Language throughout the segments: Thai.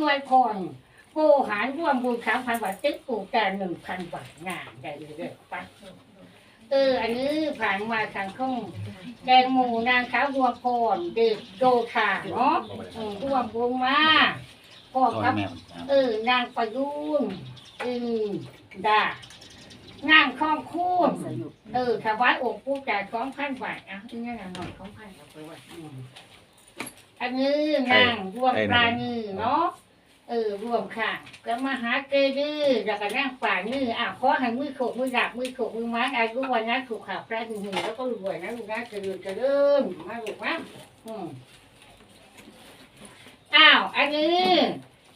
นางอำนวยพรโกหารร่วมบุญสามพันบาทติ๊กกูแต่หนึ่งพันบาทงานได้เลยเด้อปะเอออันนี้ผ่านมาทางข้องแกงหมูนางสาวบัวพรเด็กโจชาเนาะอืมร่วมบุญมาพ่อซอยครับแม่เออนางประยุนอืมดานางข้องคูนเออถวายองค์ปู่จ่ายสองพันบาทอะนี่นางหน่อยสองพันเอาไปไว้อืมอันนี้นางรวมปลานีเนาะ เออรวมค่ะก็มาหาเกดื้อแล้วก็นั่งป่านี่อะขอให้มือโขกมือดับมือโขกมือไม้อายุวันนั้นถูกข่าวปลาหนึ่งแล้วก็รวยนะลูกนะเจริญเจริญมาลูกนะอืมอ้าวอันนี้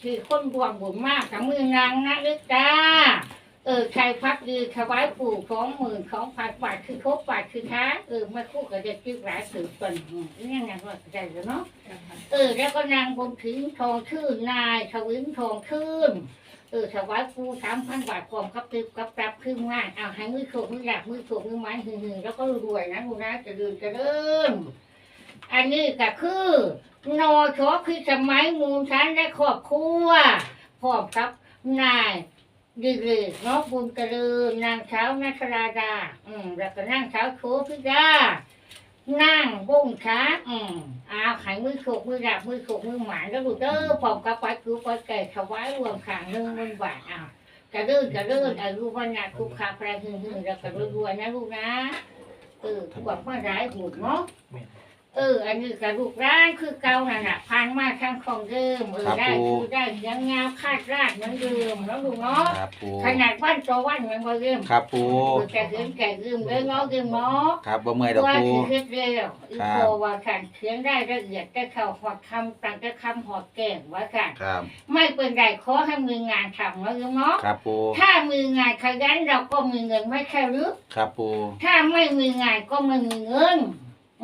คือคนบวมบุญมากกับมือนางนะลึกจ้า เออใครพักดีถวายปู่ของหมื่นของพันบาทคือครบบาทคือค้าเออมาคู่กับเด็กที่หลายสืบเป็นอืมนี่นางว่าใจเลยเนาะเออ แล้วก็นางบนถึงทองชื่นนายทวินทองชื่นเออถวายปู่สามพันบาทความกับติบกับปรับครึ่งว่างเอาให้มือโขกมือหลักมือโขกมือไม้หึงหึงแล้วก็รวยนะคุณนะจะเดินจะเดินอันนี้ก็คือนอชอพิสมัยมูลชั้นและครอบครัวพร้อมกับนาย ดีเลยเนาะบุญกระลือนางเช้านาคราดา อืมแล้วก็นั่งเช้าโชพิดานั่งบุ้งช้าอืมอาขายมือโขกมือดับมือโขกมือหมานแล้วดูเด้อพร้อมกับไปคือไปไก่ถวายรวมขางหนึ่งหมันบาทอะกระเดินกระเดินอายุวันนาคุกคาพระหึงหึงแล้วก็รวยๆนะลูกนะเออพวกมาร้ายหุ่นเนาะ เออ อันนี้กระดูกร้านคือเก่านั่นแหละพันมาทางของเดิมเออได้คือได้ยังงามคาดราดเหมือนเดิมแล้วลูกเนาะครับปูขนาดวันต่อวันมันบ่เริ่มครับปูแต่เห็นแก่ยืมเด้อเนาะยืมเนาะครับบ่เมื่อยดอกว่าปูสิเฮ็ดเร็วอีครับโคว่าขันเขียนได้ละเอียดแต่เข้าหอดคำตั้งแต่คำหอดแก่งว่ากันครับ ไม่เป็นไรขอให้มีงานทำเนาะยืมเนาะครับปู ถ้ามีงานขยันเราก็มีเงินไม่ใช่หรือ ครับปู ถ้าไม่มีงานก็ไม่มีเงิน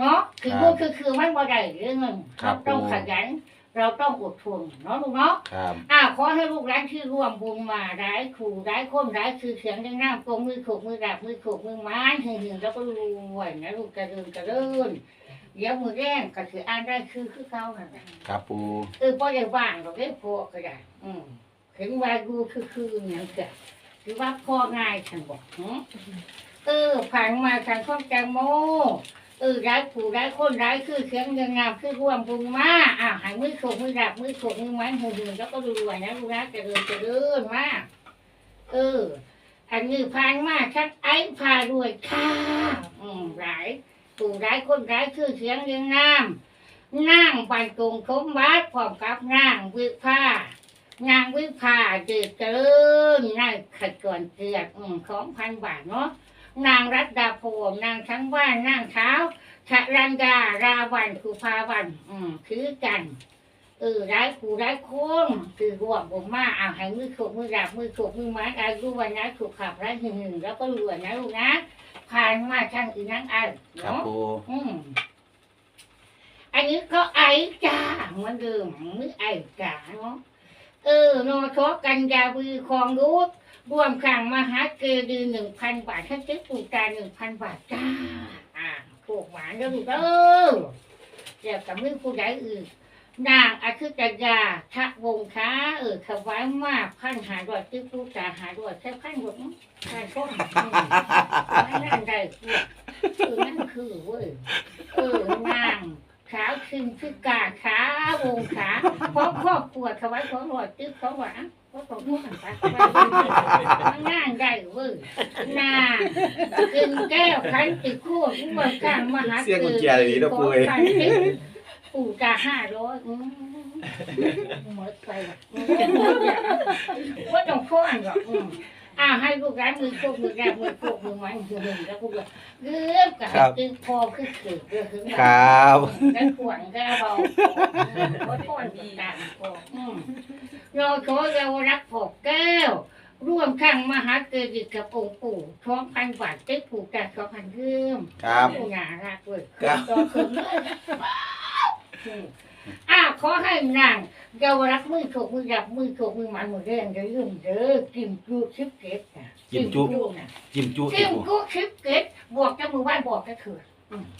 เนาะคือพูดคือคือมันบ่ได้เรื่องเงินเราต้องขยัน เราต้องอดทนเนาะลูกเนาะครับอ่าขอให้ลูกหลานที่ร่วมบุญมาได้ครูได้คนได้คือเสียงได้น้ำกงมือโขกมือดาบมือโขกมือไม้หึงหึงแล้วก็รวยนะลูกกระเดินกระเดินเดี๋ยวมือแรงก็คืออ่านได้คือคือเขานั่นแหละครับปูเออพอได้ว่างเราได้พอก็ได้อืมถึงว่าดูคือคืออย่างเกิดคือว่าพ่อง่ายฉันบอกหึเออผ่านมาทางข้องแตงโม เออร้ายผู้ร้ายคนร้ายคือเสียงเงินงามคือร่วมบุญมาอ่าใหายมือโขกมือดาบมือโขกมือไม้หึงหึงแล้วก็รวยนะลูกนะกระเดินกระเดินมาเออ อันนี้ผ่านมาชักไอ้พารวยค่ะอืมร้ายผู้ร้ายคนร้ายคือเสียงเงินงามนั่งบรรจงสมบัติพร้อมกับนั่งวิภานางวิภาเดือดเกินนายขัดก่อนเกลือดอืมสองพันบาทเนาะ นางรัตดาโพมนางทั้งว่านนางเท้าชรัญญาราวันคุภาวัน อืมคือกัน เออร้ายผู้ร้ายคนคือรวมผมมาเอาให้มือโขกมือดาบมือโขกมือไม้อายุวันนั้นถูกขับไร้หนึ่งหนึ่งแล้วก็รวยนะลูกนะผ่านมาทางอีนังอันครับเนาะปูอืมอันนี้ก็ไอจ้าเหมือนเดิมมือไอจ้าเนาะเออนอชอกันยาวีคองรู้ รวมขังมหาเกดีหนึ่งพันบาทถ้าซื้อปูกาหนึ่งพันบาทจ้า อ่าถูกหวานแล้วลูกเออเดี๋ยวกับมือผู้ใดอื่นนางอาคือกัญญาทะวงค้า เออถวายมากพันหาดอยซื้อปูกาหาดอยแค่พันหมดมั้งพันต้นอืมไม่น่าได้เออนั่นคือเว้ยเออนางขาวคืนคือกาขาวงขาเพราะครอบครัวถวายของหลอดตึ๊บของหวาน เพราะต้องพูดกันไปมันง่ายได้เว้ยนางกินแก้วขันติคู่ที่เมืองกลางมหาปู่กาห้าร้อยอืมหมดไปละอืมว่าต้องพ้นหรอกอืม อ่าให้ลูกร้านมือโคกมือแกมือโคกมือไม้มือหนึ่งแล้วพวกเราเรื่องกับตึงพอคือคือเรื่องถึงครับกันขวางกันเบาก็ต้นดีกันพอเราโชว์เรารักพอแก้ว ร่วมข้างมหาเกดิกับองค์ปู่ท้องพันบาทเจ๊ผูกกันสองพันเรื่มครับผู้หนารักเลยครับต่ อคืนเลยอ่าขอให้นางเรารักมือโฉกมือดับมือโฉกมือมันมือเร่งเรื่มเด้อกินจูชิบเก็บนะจิ้มจุนะจิ้มจุกินจูชิบเก็บบวกจะมือไหว้บอกก็คือ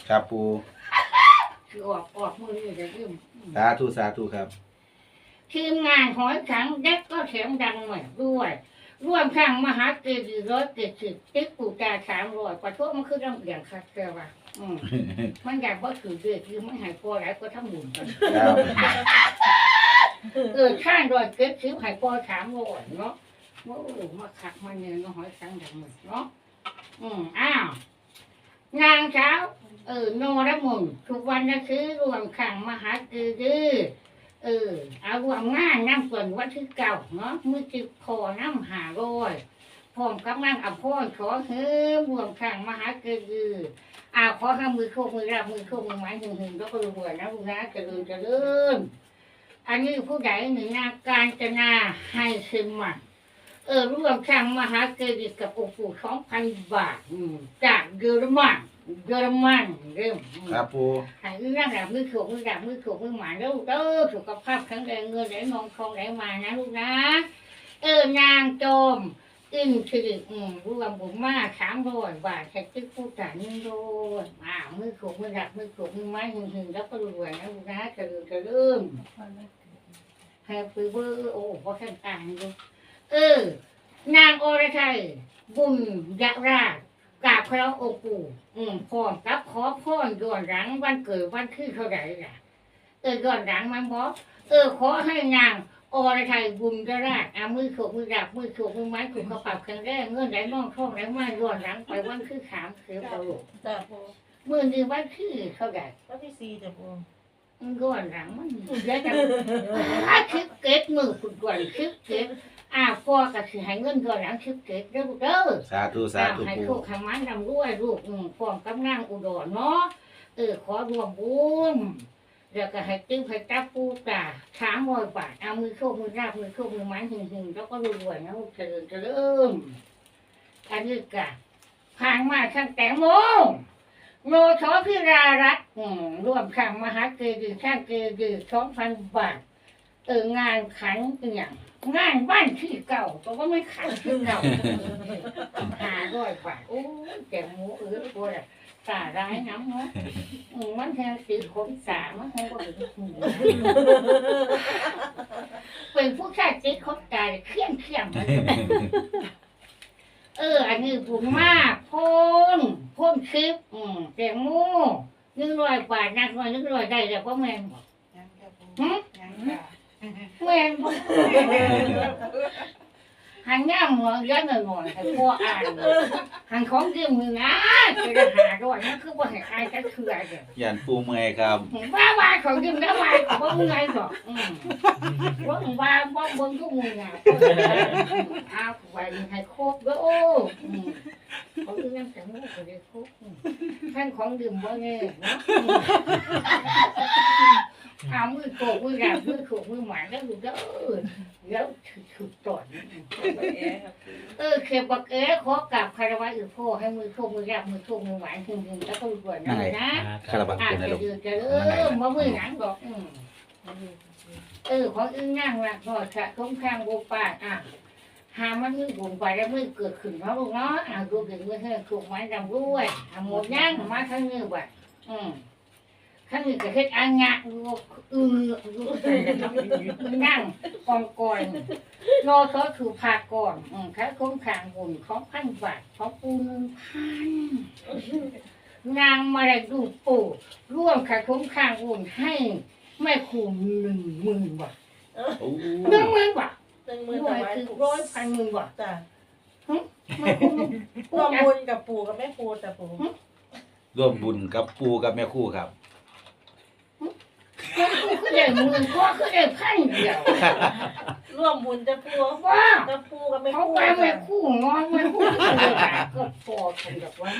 ครับปูคือออกออกมือนี่จะยืม สาธุสาธุครับ ทีมงานหอยขังเด็กก็เสียงดังเหมือนด้วย ร่วมข้างมหาเกดีร้อยเกจิติ๊กปูตาสามร้อยปะทุมันคือต้องเบี่ยงคัดเจอว่ะ อืมมันอยากว่าถือเดือดคือมันหายปอหลายก็ทำหมุนกันครับเออข้างร้อยเก็บคิ้วหายปอสามร้อยเนาะโอ้มาขักมาเนี่ยเนาะหอยขังดังเหมือนเนาะอืมอ้าวงานเช้าเออโนรมุนทุกวันนะคือรวมขังมหาคือดื้อเออ เอารวมงานน้ำส่วนวันที่เก่าเนาะมือจิบคอน้ำหาโรย พร้อมกับนั่งอภรขอเฮ้อรวมขังมหาคือดื้ออาขอห้ามมือโคกมือรับมือโคกมือไม้หึงหึงแล้วก็รวยนะลูกนะเจริญเจริญอันนี้ผู้ใหญ่หนึ่งนาการจนาให้ซึมมาเออร่วมขังมหาเกดิตกับองค์ปู่สองพันบาทจากเยอรมันเยอรมันเริ่มครับปูหายร่างแบบมือขวมือดับมือขวมือหมาแล้วกเออสุขภาพแข็งแรงเงินไหลนองทองไหลมานะลูกนะ เออนางโจม อึ้งคืออืมรวมบุญมาสามร้อยบาทใช้ติ๊กผู้จ่ายหนึ่งร้อยอ่ามือขวมือดับมือขวมือไม้หึงหึงแล้วก็รวยนะลูกนะจะเริ่มจะเริ่มแฮปปี้เบอร์โอ้พอท่ต่างดูเออนางอรไทยบุญยะรากราบพระโอปู่อืมพร้อมกับขอพรย้อนหลังวันเกิดวันคือเท่าไหร่ล่ะเออย้อนหลังมันบอกเออขอให้นาง อรไทยบุญกราชเอามือโขกมือดับมือโขกมือไม้ถูกกระเป๋าแข็งแรงเงินไหลน่องท่องไหลมาย้อนหลังไปวันคือขามเสือตลกจ้าปูมือนี้วันคือเท่าไหร่วันที่สี่จ้าปูมันย้อนหลังมันเยอะจังถ้าคิดเก็บมือคุณด่วนคิดเก็บอ่าพ่อก็คือให้เงินย้อนหลังคิดเก็บเด้อลูกเด้อสาธุสาธุให้ปูลูกทำมันทำด้วยลูกอืมพร้อมกับนางอุดรเนาะเออขอรวมบุญ แล้วก็ให้ติ้งให้จับปูตาช้างมอยบาทเอามือโชคมือราบมือโชคมือไม้หึงหึงแล้วก็รวยๆนะลูกเจริญเจริญอันนี้กะผ่านมาตั้งแต่โมงโนชอพิรารัตน์อืมรวมข้างมหาเกดีช่างเกดีสองพันบาทเอองานขันเอียงงานบ้านที่เก่าแต่ว่าไม่ขันที่เก่าหาร้อยบาทโอ้ยแกงหมูเออปวด อะตาร้ายน้ำเนาะอืมมันแทงสีขนสามันแทงว่าเป็นหูเป็นผู้ชายจิตเขาตายเครียงเครียงมันเออ อันนี้บุญมากพ่นพ่นคลิปอืมแกงหมูหนึ่งร้อยบาทนักร้อยหนึ่งร้อยได้แล้วก็แม่นบอกยังจ้าปูหึยังจ้าแม่นบ หันย่ามหัวเยอะหน่อยหน่อยให้พ่ออ่านหันของยืมมือนะจะหาด้วยนั่นคือว่าให้อายจะเคือเดียวยันปูเมื่อยครับว่าว่าเขายืมแล้วว่าเขาบ่มึงไงหรอกอืมว่าว่าว่าเบิ่งทุกมือไงเอาไว้ให้ครบเด้อโอ้อืมเขาคือนั่งแต่งมือก็ได้ครบอืมท่านของดื่มบ่แน่เนาะอืมเอามือโกกมือดับมือขูกมือหมายแล้วดูเด้อแล้วถือถือต่อน เอ๊ะครับปู เออเขียบบักเอ๋ขอกราบคารวะอือพ่อให้มือโชคมือรับมือโชคมือหวานหึงๆแล้วก็รวยนะเลยนะคาราบักอาจเป็นอะไรจะลูก ยืนจะเออมามือหนังบอกอืมเออของอึ้งนั่งลักหน่อยสะสมข้างบูปาอะหามันมือบุญไปแล้วมือเกิดขึ้นเนาะลูกเนาะอะดูถึงมือเฮ้ถูกไม้ดำด้วยอะหมดย่างมาทั้งมือว่ะอืมข้างนี้ก็เฮ็ดอังงะลูก ออลูกนั่งกองกอยรอเขาถือพาก่อนอืมถ้าคงขางบุญของพันบาทของปูนพันนางมาได้ดูปู่ร่วมขาคุ้มข้างบุญให้แม่ครูหนึ่งหมื่นบาทหนึ่งหมื่นบาทหนึ่งหมื่นรวยวยคือร้อยพันหมื่นบาทจ้าแม่ครูร่วมบุญกับปู่กับแม่ปูจ้าปูร่วมบุญกับปูกับแม่คู่ครับ แม่ครูคือได้หมื่นพ่อคือได้พันเดียวร่วมบุญจ้าปูว่ากับปูกับแม่เขาปูไปแม่จ้าครูงอนแม่ครูคือได้บาทก็พอกันแบบว่า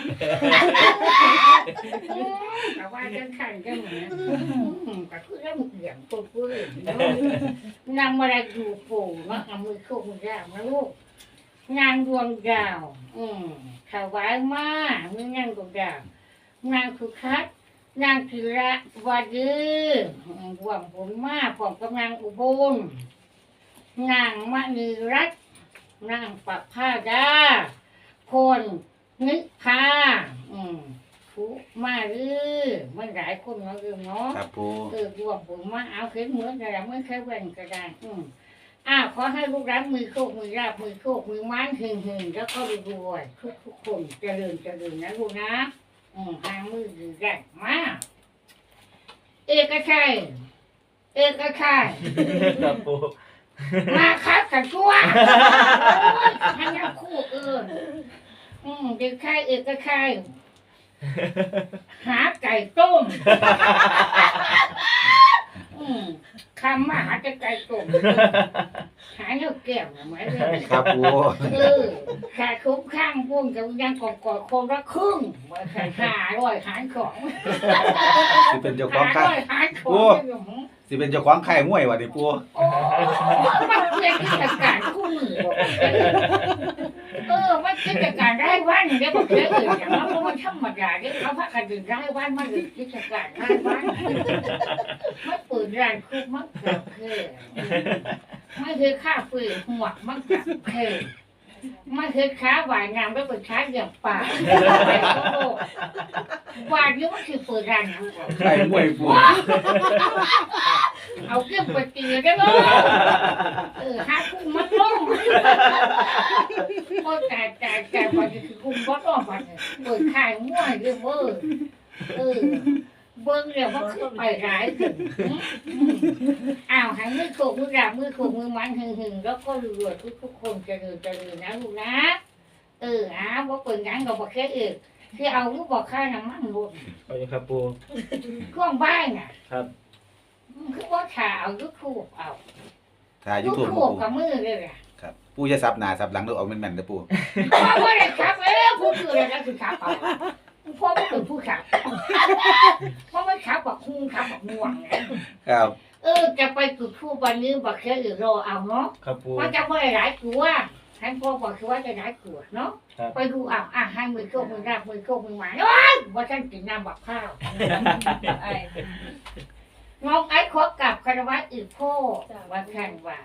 แต่ว่าจังขันจังเหมือนก็คือเรื่องเหลี่ยมตัวเพื่อนนำมาได้ดูโป่งมาเอามือโคกมือยาวนะลูกงานดวงดาว อืมถวายมามีงานดวงดาวงานคือคัด นางธีระวาดื้อหวังผลมาพร้อมกับนางอุบลนางมณีรัตน์นางปักผ้าดาคนนึกพาอืมทุมาเออมันหลายคนเนาะเรื่องเนาะครับปูเออรวมผมมาเอาขึ้นเหมือนกระดาษเหมือนแค่แว่นกระดาษอืมอ้าวขอให้ลูกรักมือโคกมือราบมือโคกมือม้านหึงหึงแล้วก็รวยๆทุกทุกๆคนเจริญเจริญนะลูกนะ อืมหางมือดีแรงมากเอกชัยเอกชัยครับปูมาครับกันชั่วให้ยาคู่เอิญอืมเด็กชายเอกชัยหาไก่ต้มอื มคำมาหาจะไก่ต้มหาเนื้อแก้วนะไหมเลยครับปูเออขาดคุ้มข้างพุ่งกับยังกอดกอดๆคนละครึ่งมาใส่หาร้อยหารของสิเป็นเจ้าขหาองค่าร้อยหารของโอ้เนี่ยหนูสิเป็นเจ้าของค่ายมวยว่ะนี่ปูโอ้มันเป็นกิจการคู่มือบอก เออมันกิจการได้วันเดี๋ยวบอกเลยเอออย่างนั้นเพราะมันธรรมดาเดี๋ยวเขาพักกันดื่มได้วันมันหรือกิจการได้วันมันเปิดร้านคุกมันเกิดเพื่อไม่เคยฆ่าปืนหัวมันเกิดเพื่อ ม่เคยค้าหวายงามแล้วเป็นค้าอย่างป่าหวานนี้มันคือเปิดร้านนะค่ายมวยปูเอาเครื่องไปตีได้ไหมเออหาคุ้มมันลงโอ้แต่แต่แต่วันนี้คือคุ้มก็ต้องวันนี้เปิดขายมั่วเรื่องเวอร์เออ เบิ้งเรียกว่าขึ้นไปร้ายถึงอ้าวหันมือโขกมือราบมือโขกมือมันหึงหึงแล้วก็รวยทุกทุกคนเจริญเจริญนะลูกนะ เอออ้าวว่าเปิดงานกับบอกแค่เออคือเอาลูกบอกค่าน้ำมันรถขอบคุณครับปูเครื่องบ้านน่ะ ครับคือว่าขาเอาลูกคูกเอาถ่ายยูลูกทูบคูปูกกับมือเลยอะครับปูจะซับหน้าซับหลังแล้วเอาแม่นๆเด้อปูพ่อไม่ได้ขับเอ้ยผู้คืออะไรนั่นคือขับเอา พ่อไม่เป็นผู้ขับพ่อไม่ขับแบบคุ้งขับแบบง่วงไงครับเออจะไปจุดทูบวันนี้บอกแค่อื่นรอเอาเนาะครับปูมันจะไม่ได้หลายตัวท่านพ่อบอกคือว่าจะหลายตัวเนาะครับไปดูอะอะให้มือโชคมือราบมือโชคมือหมาเอ้ยว่าท่านกินน้ำบักข้าวไอ้น้องไอ้ขอกลับคารวะอีกพ่อว่าแข่งว่า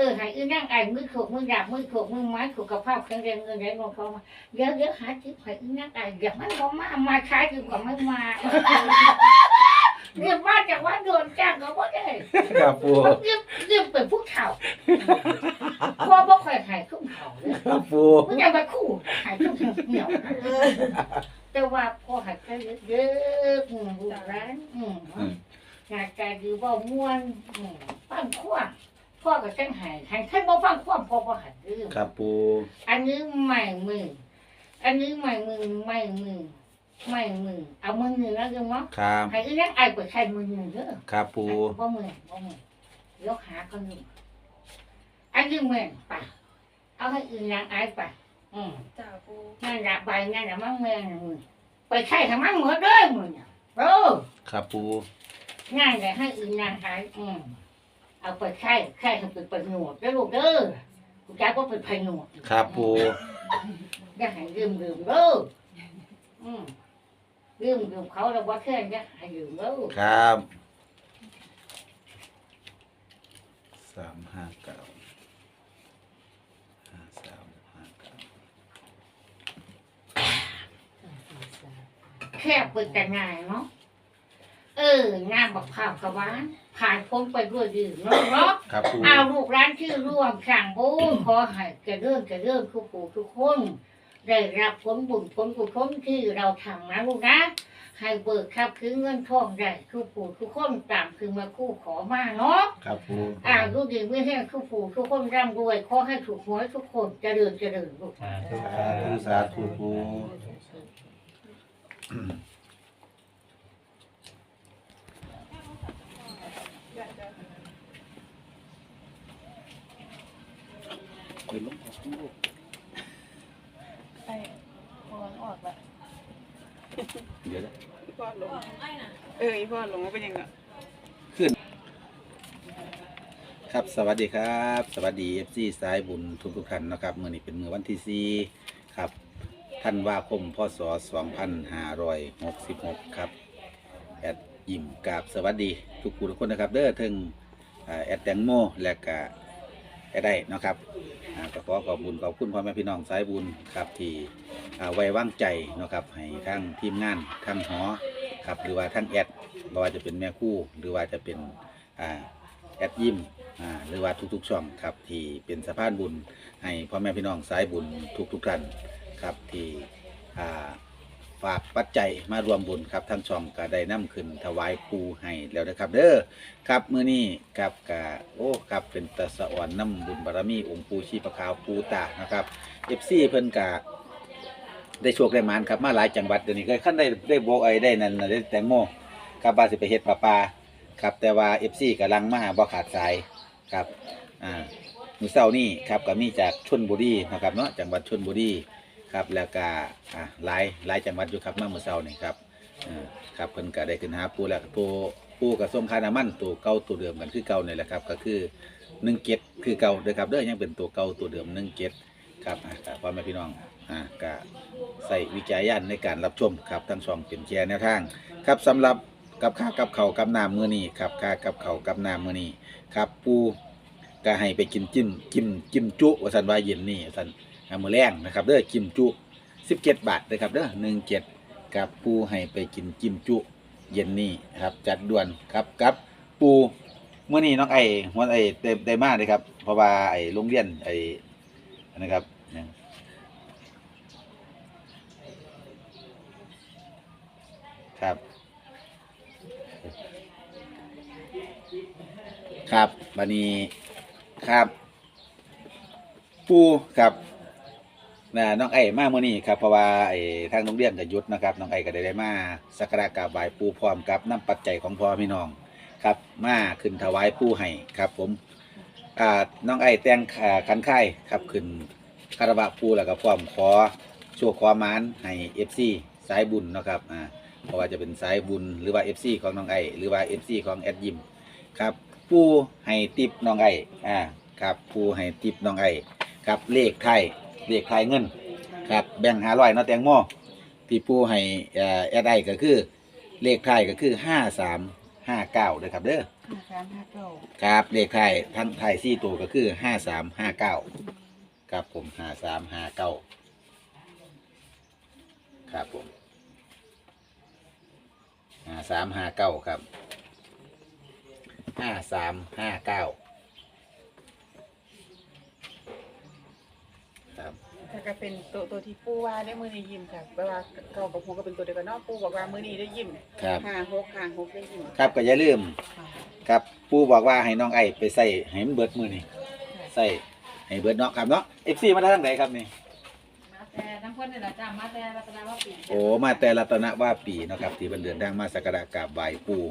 เออให้อีนั่งไอ้มือโขกมือดาบมือโขกมือไม้สุขภาพแข็งแรงเงินไหลเงงเขามาเดี๋ยวเดี๋ยวหาจิ๊บให้อีนั่งไอ้อย่ามันบอกมามาใช้ดีกว่าไม่มาเรียกมาจากว่าโดนจ้างก็บ่ได้ครับปูเรียกเรียกเป็นผู้เฒ่าพ่อบ่ค่อยหายทุ่มเฒ่าเลยครับปูมึงอย่ามาคู่หายทุ่มเหนียวแต่ว่าพ่อหายใจเยอะๆอืมลูกร้านอืมอืมงานการดีว่าม่วนอืมฟังคว่ำ พ่อก็จังหายหายท่านบ่ฟังคว่ำพ่อบ่หัดดื้อครับปูอันนี้ใหม่มือ อันนี้ใหม่มือใหม่มือใหม่มือ เอามือหนึ่งแล้วยังมั้งครับให้อีนั่งไอ้เปิดใช้มือหนึ่งเด้อครับปูบ่มือบ่มือยกหาคนหนึ่งอันนี้เหมือนไปเอาให้อีนางไอ้ไปอืมจ่าปูนั่นละใบนั่นละมั่งแมงมือไปใช้ทำมั่งเหมือนเด้อมือเนี่ยโอ้ครับปูง่ายเลยให้อีนางไอ้อืม เอาไปใช้ใช้ให้เป็นประโยชน์เด้อลูกเด้อคุณจ้าก็เป็นประโยชน์ครับปูอย่าให้ลืมลืมเด้ออืมลืมลืมเขาแล้วว่าแค่นี้ให้ลืมเด้อครับสามห้าเก้าห้าสามห้าเก้าแค่เปิดแต่งานเนาะเอองานบักข้าวกะหวาน ผ่านพ้นไปด้วยดีเนาะเนาะครับปูเอาลูกร้านที่ร่วมสั่งบูขอให้กระเริ่มกระเริ่มทุกผู้ทุกคนได้รับผลบุญผลกุศลที่เราทำนะลูกนะให้เบิกครับคือเงินทองได้ทุกผู้ทุกคนตามคือมาคู่ขอมาเนาะครับปูอ่าลูกดีไม่ให้ทุกผู้ทุกคนร่ำรวยขอให้ถูกหวยทุกคนเจริญเจริญลูกสาธุสาธุ สาธุปูไอ้พอนออกละเดี๋ยวนะพ่อหลงเอออีพ่อหลงว่าเป็นยังไงครับสวัสดีครับ สวัสดีเอฟซีสายบุญทุกทุกๆท่านนะครับเมื่อนี้เป็นมือวันที่สี่ครับธันวาคมพศสองพันห้าร้อยหกสิบหกครับแอดยิมกราบสวัสดีทุกผู้ทุกคนนะครับ เด้อถึงอ่าแอดแตงโมและกะ ก็ได้นะครับอ่าก็ขอขอบบุญขอบคุณพ่อแม่พี่น้องสายบุญครับที่อ่าไว้วางใจเนาะครับให้ทั้งทีมงานทั้งหอครับหรือว่าทั้งแอดบ่ว่าจะเป็นแม่คู่หรือว่าจะเป็นอ่าแอดยิมอ่าหรือว่าทุกๆช่องครับที่เป็นสะพานบุญ ให้พ่อแม่พี่น้องสายบุญทุกๆท่านครับที่อ่า ฝากปัจจัยมารวมบุญครับทั้งช่องก็ได้นำขึ้นถวายปูให้แล้วนะครับ เด้อครับมื้อนี้ครับกะโอ้ครับเป็นตะสะอ่อนน้ำบุญบารมีองค์ปูชีพขาวปูตานะครับ FC เพิ่นกะได้โชคได้มานครับมาหลายจังหวัดเดี๋ยวนี้ก็ขั้นได้ได้โบกไอ้ได้นั่นน่ะได้แตงโมครับบาสิไปเฮ็ดปลาปลาครับแต่ว่า FC กำลังมาบ่ขาดสายครับอ่ามือเช้านี้ครับก็มีจากชลบุรีนะครับเนาะจังหวัดชลบุรี ครับแล้วก็อ่าหลายหลายจังหวัดอยู่ครับเมื่อมื้อเช้านี่ครับอ่าครับเพิ่นก็ได้ขึ้นหาปูแล้วตัวปูกับส้มคานามันตัวเก่าตัวเดิมกันคือเก่านี่แหละครับก็คือหนึ่งเจ็ดคือเก่าเด้อครับเด้อยังเป็นตัวเก่าตัวเดิมหนึ่งเจ็ดครับอ่าก็พ่อแม่พี่น้องอ่าก็ใส่วิจารณญาณในการรับชมครับทั้งสองเป็นแชร์แนวทาง ครับสำหรับกับข้ากับเขาวกับน้ำมือนี้ครับข้ากับเขาวกับน้ำมือนี้ครับปูก็ให้ไปกินจิ้มจิ้มจิ้มจุว่าสันว่าเย็นนี่ว่าสัน อามือแรงนะครับเด้อกิมจุ17บาทนะครับเด้อ17กับปูให้ไปกินกิมจุเย็นนี้ครับ จัดด่วนครับกับปูเมื่อนี้น้องไอ้หัวไอ้ได้ได้มาเลยครับเพราะว่าไอ้โรงเรียนไอ้นะครับครับ ครับบันนี้ครับ ปูครับ นะน้องไอ้มาเมื่อนี้ครับเพราะว่าไอ้ทางโรงเรียนก็หยุดนะครับน้องไอ้ก็ได้ได้มาสักการะกราบไหว้ปูพร้อมกับน้ำปัจจัยของพ่อพี่น้องครับ มาขึ้นถวายปูให้ครับผมอ่าน้องไอ้แต่งอ่าคันค่ายครับขึ้นคารวะปูแล้วก็พร้อมขอโชว์ขอมานให้เอฟซีสายบุญเนาะครับอ่าเพราะว่าจะเป็นสายบุญหรือว่าเอฟซีของน้องไอ้หรือว่าเอฟซีของแอดยิมครับปูให้ติปน้องไอ้อ่าครับปูให้ติปน้องไอ้ครับเลขไทย เลขไทยเงิน ครับ แบ่งหาร้อยเนาะแตงโมที่ปูให้เอ่อแอดไอก็คือ เลขไทยก็คือห้าสามห้าเก้าเลยครับเด้อ ห้าสามห้าเก้าครับเลขไทยทั้งไทยสี่ตัวก็คือห้าสามห้าเก้าครับผมห้าสามห้าเก้าครับผมห้าสามห้าเก้าครับห้าสามห้าเก้า ครับถ้าก็เป็นตัวตัวที่ปูว่าได้มือนี้ยิ้มค่ะแปลว่าเก่ากับปูก็เป็นตัวเดียวกันเนาะปูบอกว่ามือนี้ได้ยิ้มครับ ห้าหกห้าหกได้ยิ้มครับก็อย่าลืมค่ะครับปู่บอกว่าให้น้องไอ้ไปใส่ให้มันเบิดมือนี่ใส่ให้เบิดเนาะครับเนาะเอฟซีมาทางไหนครับนี่ มาแต่ทั้งคนนี่แหละจ้ามาแต่รัตนว่าปีโอ้มาแต่รัตนว่าปีเนาะครับที่เพิ่นเดินทางมาสักการะกราบไหว้ปู่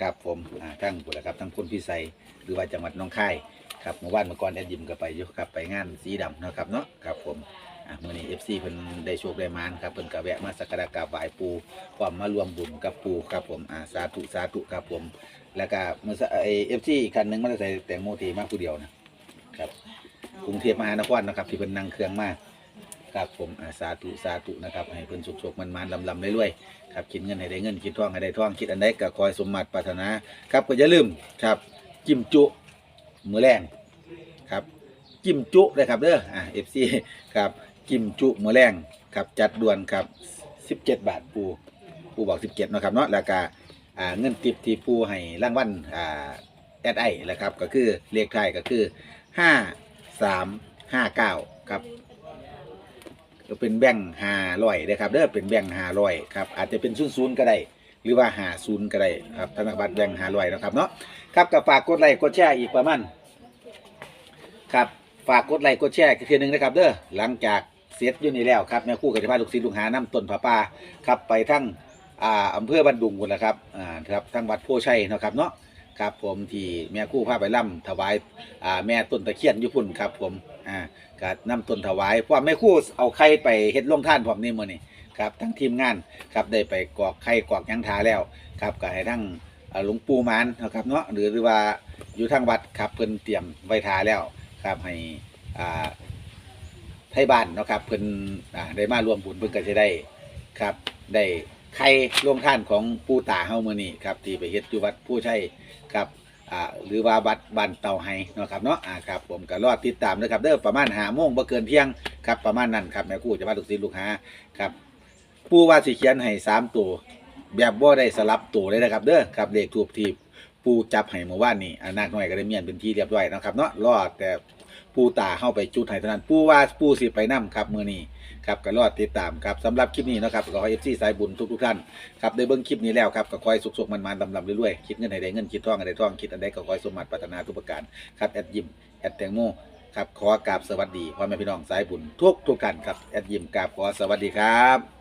ครับผมอ่าทั้งผู้ละครับทั้งคนพิสัยหรือว่าจังหวัดหน้องคาย ครับเมื่อวานเมื่อก่อนแอดยิมก็ไปอยู่ครับไปงานสีดำเนาะครับเนาะครับผมอ่ามื้อนี้ FC เพิ่นได้โชคได้มานครับเพิ่นก็แวะมาสักการะกราบไหว้ปู่พร้อมมารวมบุญกับปู่ครับผมอ่าสาธุสาธุครับผม แล้วก็เมื่อไอเอฟซีอีกคันหนึงมันจะใส่แตงโมทีมากผู้เดียวนะครับกรุงเทพมหานครนะครับที่เป็นนั่งเครื่องมากครับผมอาสาธุสาธุนะครับให้เพิ่นสุกๆมันมันลำลำๆรวยๆครับคิดเงินให้ได้เงินคิดทองให้ได้ทองคิดอันใดก็คอยสมมาตรปรารถนาครับก็อย่าลืมครับ จิ้มจุมือแรง ครับจิมจุเลยครับเด้ออ่าเอฟซีครับจิมจุมือแรงครับจัดด่วนครับ17บาทปูปูบอก17เนาะครับเนาะแล้วก็อ่าเงินติปที่ผู้ให้รางวัลอ่าแอดไอแหละครับก็คือเลขไทายก็คือห้าสามห้าเก้าครับก็เป็นแบ่งหาร้อยนะครับเด้อเป็นแบ่งหาร้อยครับอาจจะเป็นศูนย์ศูนย์ก็ได้หรือว่าหาศูนย์ก็ได้ครับธนบัตรแบ่งหาร้อยนะครับเนาะครับก็ฝากกดไลค์กดแชร์อีกประมาณ ครับ ฝากกดไลค์กดแชร์อีกทีหนึ่งนะครับเด้อหลังจากเสร็จอยู่นี่แล้วครับแม่คู่กับที่พาลูกศิษย์ลูกหาน้ำต้นผาป่าครับไปทั้งอ่าอำเภอบันดุงคุณละครับอ่าครับทางวัดโพชัยเนาะครับเนาะครับผมที่แม่คู่พาไปล่ำถวายอ่าแม่ต้นตะเคียนยุพุ่นครับผมอ่าก็นำต้นถวายเพราะแม่คู่เอาไข่ไปเฮ็ดล่งท่านพร้อมนี่มื้อนี้ครับทั้งทีมงานครับได้ไปกอกไข่กอกยังทาแล้วครับก็ให้ทั้งหลวงปู่มานนะครับเนาะหรือหรือว่าอยู่ทางวัดครับเพิ่นเตรียมไว้ทาแล้ว ครับให้อ่าไทยบ้านเนาะครับเพิ่นอ่าได้มาร่วมบุญเพิ่นก็จะได้ครับ ได้ใครร่วมท่านของปู่ตาเฮามื้อนี้ครับที่ไปเฮ็ดอยู่วัดผู้ใช่ครับอ่าหรือว่าวัดบ้านเตาไฮเนาะครับเนาะอ่าครับผมก็รอติดตามนะครับเด้อประมาณหาโมงบ่เกินเที่ยงครับประมาณนั้นครับแม่ครู่จะว่าลูกศิษย์ลูกหาครับปู่ว่าสิเขียนให้สามตัวแบบบ่ได้สลับตัวเลยนะครับเด้อครับเลขทูบทีปูจับให้เมื่อวานนี้อานาคน้อยก็ได้เมียนเป็นที่เรียบร้อยนะครับเนาะรอดแต่ ปูตาเข้าไปจุดให้เท่านั้น ปูว่าปูสิไปนํครับมือนี้ครับก็รอดติดตามครับสำหรับคลิปนี้นะครับก็ขอ FC สายบุญทุกๆท่านครับได้เบิ่งคลิปนี้แล้วครับก็คอยสุกๆมันๆลำๆเรื่อยๆคิดเงินให้ได้เงินคิดท่องให้ได้ทองคิดอันใดก็คอยสมหมัติปรารถนาทุกประการครับแอดยิมแอดแตงโมครับขอกราบสวัสดีพ่อแม่พี่น้องสายบุญทุกทุกกันครับแอดยิมกราบขอสวัสดีครับ